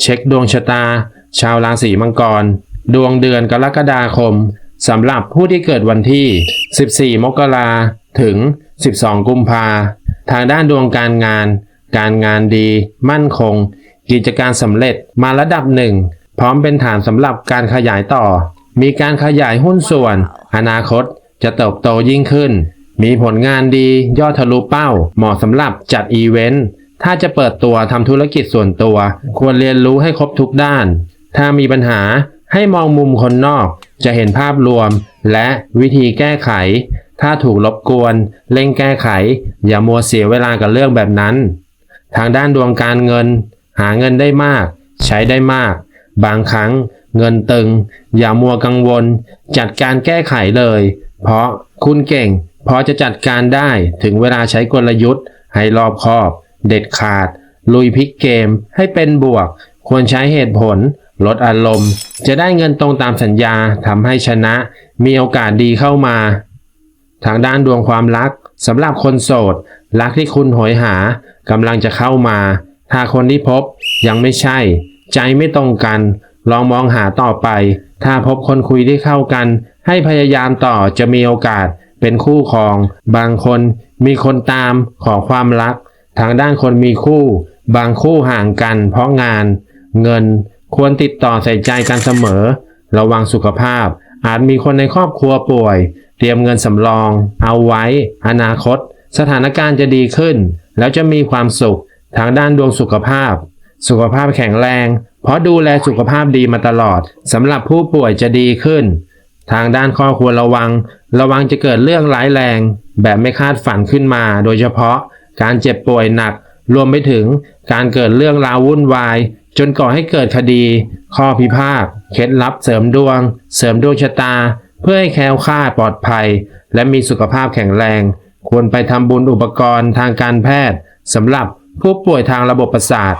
เช็คดวงชะตา ชาวราศีมังกร ดวงเดือนกรกฎาคมสำหรับผู้ที่เกิดวันที่ 14 มกราถึง 12 กุมภาทางด้านดวงการงาน การงานดี มั่นคง กิจการสำเร็จมาระดับหนึ่ง พร้อมเป็นฐานสำหรับการขยายต่อ มีการขยายหุ้นส่วน อนาคตจะเติบโตยิ่งขึ้น มีผลงานดียอดทะลุเป้า เหมาะสำหรับจัดอีเวนต์ ถ้าจะเปิดตัวทำธุรกิจส่วนตัว ควรเรียนรู้ให้ครบทุกด้าน ถ้ามีปัญหาให้มองมุมคนนอก จะเห็นภาพรวม และวิธีแก้ไข ถ้าถูกรบกวนเร่งแก้ไข อย่ามัวเสียเวลากับเรื่องแบบนั้น ทางด้านดวงการเงิน หาเงินได้มาก ใช้ได้มาก บางครั้งเงินตึง อย่ามัวกังวล จัดการแก้ไขเลย เพราะคุณเก่งพอจะจัดการได้ถึงเวลาใช้กลยุทธ์ให้รอบคอบ เด็ดขาด ลุยพลิกเกมให้เป็นบวก ควรใช้เหตุผล ลดอารมณ์ จะได้เงินตรงตามสัญญาทำให้ชนะ มีโอกาสดีเข้ามา ทางด้านดวงความรักสำหรับคนโสด รักที่คุณโหยหากำลังจะเข้ามา ถ้าคนที่พบยังไม่ใช่ ใจไม่ตรงกัน ลองมองหาต่อไป ถ้าพบคนคุยที่เข้ากัน ให้พยายามต่อจะมีโอกาสเป็นคู่ครอง บางคนมีคนตามขอความรัก ทางด้านคนมีคู่ บางคู่ห่างกัน เพราะงาน เงินควรติดต่อใส่ใจกันเสมอ ระวังสุขภาพ อาจมีคนในครอบครัวป่วย เตรียมเงินสำรอง เอาไว้ อนาคต สถานการณ์จะดีขึ้น แล้วจะมีความสุข ทางด้านดวงสุขภาพ สุขภาพแข็งแรง เพราะดูแลสุขภาพดีมาตลอดสำหรับผู้ป่วยจะดีขึ้น ทางด้านข้อควรระวัง ระวังจะเกิดเรื่องร้ายแรง แบบไม่คาดฝันขึ้นมา โดยเฉพาะ การเจ็บป่วยหนัก รวมไปถึงการเกิดเรื่องราววุ่นวาย จนก่อให้เกิดคดี ข้อพิพาทเคล็ดลับเสริมดวง เสริมดวงชะตา เพื่อให้แคล้วคลาดปลอดภัย และมีสุขภาพแข็งแรง ควรไปทำบุญอุปกรณ์ทางการแพทย์สำหรับผู้ป่วยทางระบบประสาท